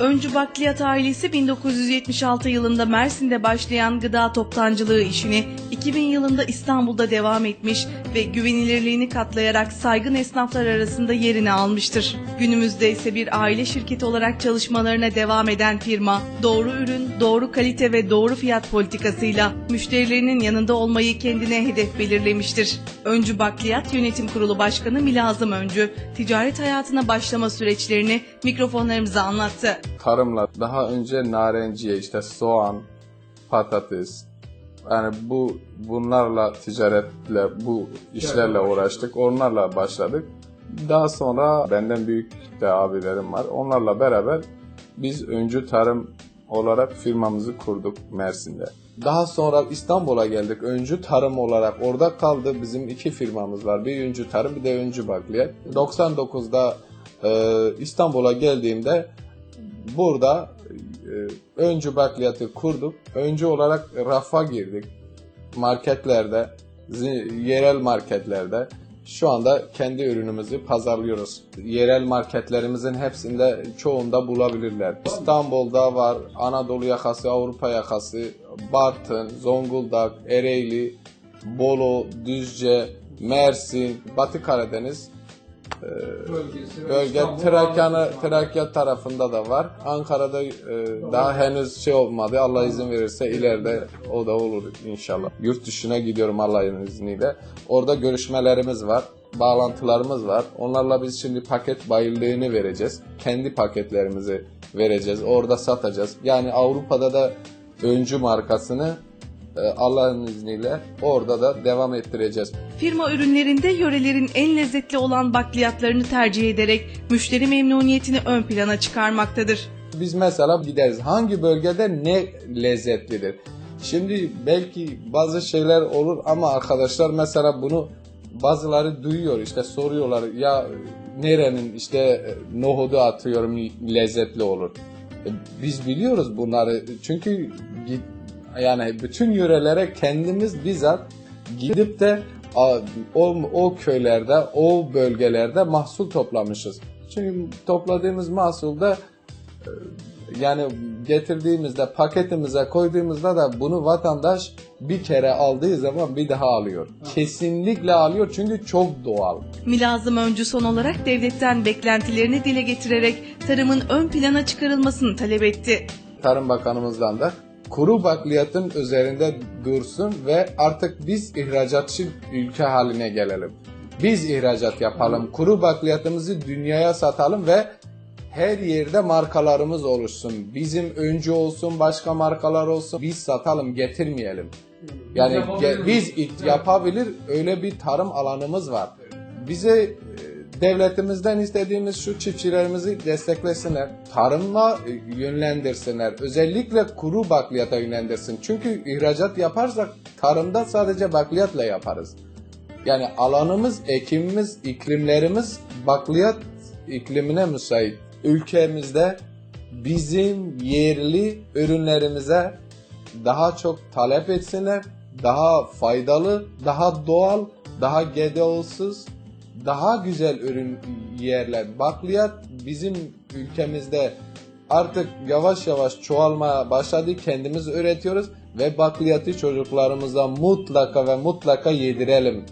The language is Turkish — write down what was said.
Öncü Bakliyat ailesi 1976 yılında Mersin'de başlayan gıda toptancılığı işini 2000 yılında İstanbul'da devam etmiş ve güvenilirliğini katlayarak saygın esnaflar arasında yerini almıştır. Günümüzde ise bir aile şirketi olarak çalışmalarına devam eden firma, doğru ürün, doğru kalite ve doğru fiyat politikasıyla müşterilerinin yanında olmayı kendine hedef belirlemiştir. Öncü Bakliyat Yönetim Kurulu Başkanı Milazım Öncü, ticaret hayatına başlama süreçlerini mikrofonlarımıza anlattı. Tarımla daha önce narenciye işte soğan, patates yani bu bunlarla ticaretle bu işlerle uğraştık. Onlarla başladık. Daha sonra benden büyük de abilerim var. Onlarla beraber biz öncü tarım olarak firmamızı kurduk Mersin'de. Daha sonra İstanbul'a geldik. Öncü tarım olarak orada kaldı. Bizim iki firmamız var. Bir öncü tarım bir de öncü bakliyat. 99'da e, İstanbul'a geldiğimde burada e, öncü bakliyatı kurduk. Öncü olarak rafa girdik. Marketlerde, yerel marketlerde şu anda kendi ürünümüzü pazarlıyoruz. Yerel marketlerimizin hepsinde çoğunda bulabilirler. İstanbul'da var, Anadolu yakası, Avrupa yakası, Bartın, Zonguldak, Ereğli, Bolu, Düzce, Mersin, Batı Karadeniz bölgesi. Bölge İstanbul. Trakya tarafında da var. Ankara'da e, daha henüz şey olmadı. Allah izin verirse ileride o da olur inşallah. Yurt dışına gidiyorum Allah'ın izniyle. Orada görüşmelerimiz var. Bağlantılarımız var. Onlarla biz şimdi paket bayılığını vereceğiz. Kendi paketlerimizi vereceğiz. Orada satacağız. Yani Avrupa'da da öncü markasını Allah'ın izniyle orada da devam ettireceğiz. Firma ürünlerinde yörelerin en lezzetli olan bakliyatlarını tercih ederek müşteri memnuniyetini ön plana çıkarmaktadır. Biz mesela gideriz. Hangi bölgede ne lezzetlidir? Şimdi belki bazı şeyler olur ama arkadaşlar mesela bunu bazıları duyuyor işte soruyorlar ya nerenin işte e, nohudu atıyorum lezzetli olur. E, Biz biliyoruz bunları çünkü yani bütün yörelere kendimiz bizzat gidip de o, o köylerde, o bölgelerde mahsul toplamışız. Çünkü topladığımız mahsulda yani getirdiğimizde paketimize koyduğumuzda da bunu vatandaş bir kere aldığı zaman bir daha alıyor. Kesinlikle alıyor çünkü çok doğal. Milazım Öncü son olarak devletten beklentilerini dile getirerek tarımın ön plana çıkarılmasını talep etti. Tarım Bakanımızdan da kuru bakliyatın üzerinde dursun ve artık biz ihracatçı ülke haline gelelim. Biz ihracat yapalım. Kuru bakliyatımızı dünyaya satalım ve her yerde markalarımız oluşsun. Bizim öncü olsun, başka markalar olsun. Biz satalım, getirmeyelim. Yani biz yapabilir öyle bir tarım alanımız var. Bize devletimizden istediğimiz şu çiftçilerimizi desteklesinler. Tarımla e, yönlendirsinler. Özellikle kuru bakliyata yönlendirsin. Çünkü ihracat yaparsak tarımda sadece bakliyatla yaparız. Yani alanımız, ekimimiz, iklimlerimiz bakliyat iklimine müsait. Ülkemizde bizim yerli ürünlerimize daha çok talep etsinler, daha faydalı, daha doğal, daha GDO'suz, daha güzel ürün yerler. Bakliyat bizim ülkemizde artık yavaş yavaş çoğalmaya başladı. Kendimiz üretiyoruz ve bakliyatı çocuklarımıza mutlaka ve mutlaka yedirelim.